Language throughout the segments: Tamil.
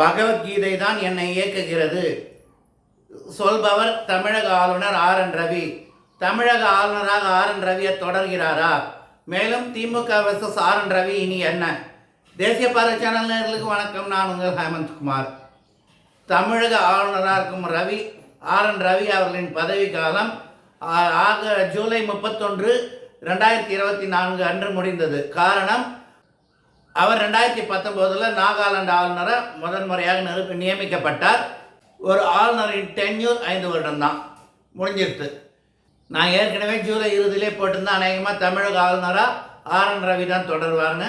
பகவத்கீதை தான் என்னை இயக்குகிறது. சொல்பவர் தமிழக ஆளுநர் ஆர் என் ரவி. தமிழக ஆளுநராக ஆர் என் ரவியை தொடர்கிறாரா? மேலும் DMK versus R N Ravi இனி என்ன? தேசிய பாரத சேனல் வணக்கம். நான் உங்கள் ஹேமந்த்குமார் தமிழக ஆளுநராக இருக்கும் ரவி ஆர் என் ரவி அவர்களின் பதவி காலம் ஆக ஜூலை முப்பத்தொன்று ரெண்டாயிரத்தி இருபத்தி நான்கு அன்று முடிந்தது. காரணம் அவர் ரெண்டாயிரத்தி பத்தொம்போதில் நாகாலாந்து ஆளுநரை முதன்முறையாக நியமிக்கப்பட்டார். ஒரு ஆளுநரின் டென்யூர் ஐந்து வருடம்தான். முடிஞ்சிருச்சு. நான் ஏற்கனவே ஜூலை இறுதியிலே போட்டிருந்தேன் அநேகமாக தமிழக ஆளுநராக ஆர் என் ரவி தான் தொடர்வார்னு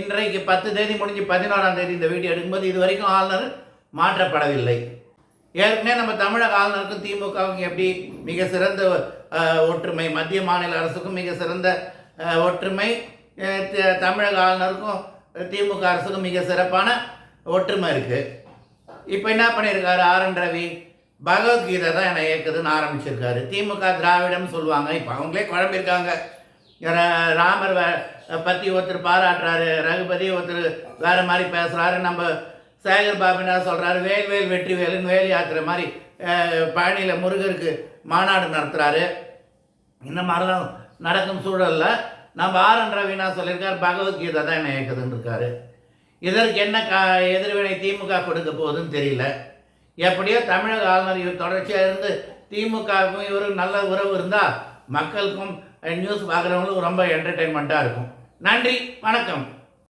இன்றைக்கு பத்து தேதி முடிஞ்சு பதினோராம் தேதி இந்த வீடியோ எடுக்கும்போது இது வரைக்கும் ஆளுநர் மாற்றப்படவில்லை. ஏற்கனவே நம்ம தமிழக ஆளுநருக்கும் திமுகவுக்கும் எப்படி மிக சிறந்த ஒற்றுமை மத்திய மாநில அரசுக்கும் மிக சிறந்த ஒற்றுமை தமிழக ஆளுநருக்கும் திமுக அரசுக்கும் மிக சிறப்பான ஒற்றுமை இருக்குது இப்போ என்ன பண்ணியிருக்காரு ஆர் என் ரவி பகவத்கீதை தான் என்னை இயக்குதுன்னு ஆரம்பிச்சிருக்காரு. திமுக திராவிடம் சொல்லுவாங்க. இப்போ அவங்களே குழம்பிருக்காங்க ராமர் பற்றி ஒருத்தர் பாராட்டுறாரு. ரகுபதி ஒருத்தர் வேறு மாதிரி பேசுகிறாரு நம்ம சேகர் பாபு என்ன சொல்கிறாரு வேல்வேல் வெற்றி வேலுன்னு வேலி ஆக்குற மாதிரி பழனியில் முருகருக்கு மாநாடு நடத்துகிறாரு இந்த மாதிரிலாம் நடக்கும் சூழலில் நம்ம ஆர் என் ரவினா சொல்லியிருக்கார் பகவத்கீதை தான் என்ன இயக்குதுன்னு இருக்காரு. இதற்கு என்ன கா எதிர்வினை திமுக கொடுக்க போகுதுன்னு தெரியல. எப்படியோ தமிழக ஆளுநர் இவர் தொடர்ச்சியாக இருந்து திமுகவுக்கும் இவரும் நல்ல உறவு இருந்தால் மக்களுக்கும் நியூஸ் பார்க்குறவங்களுக்கும் ரொம்ப என்டர்டெயின்மெண்ட்டாக இருக்கும். நன்றி வணக்கம்.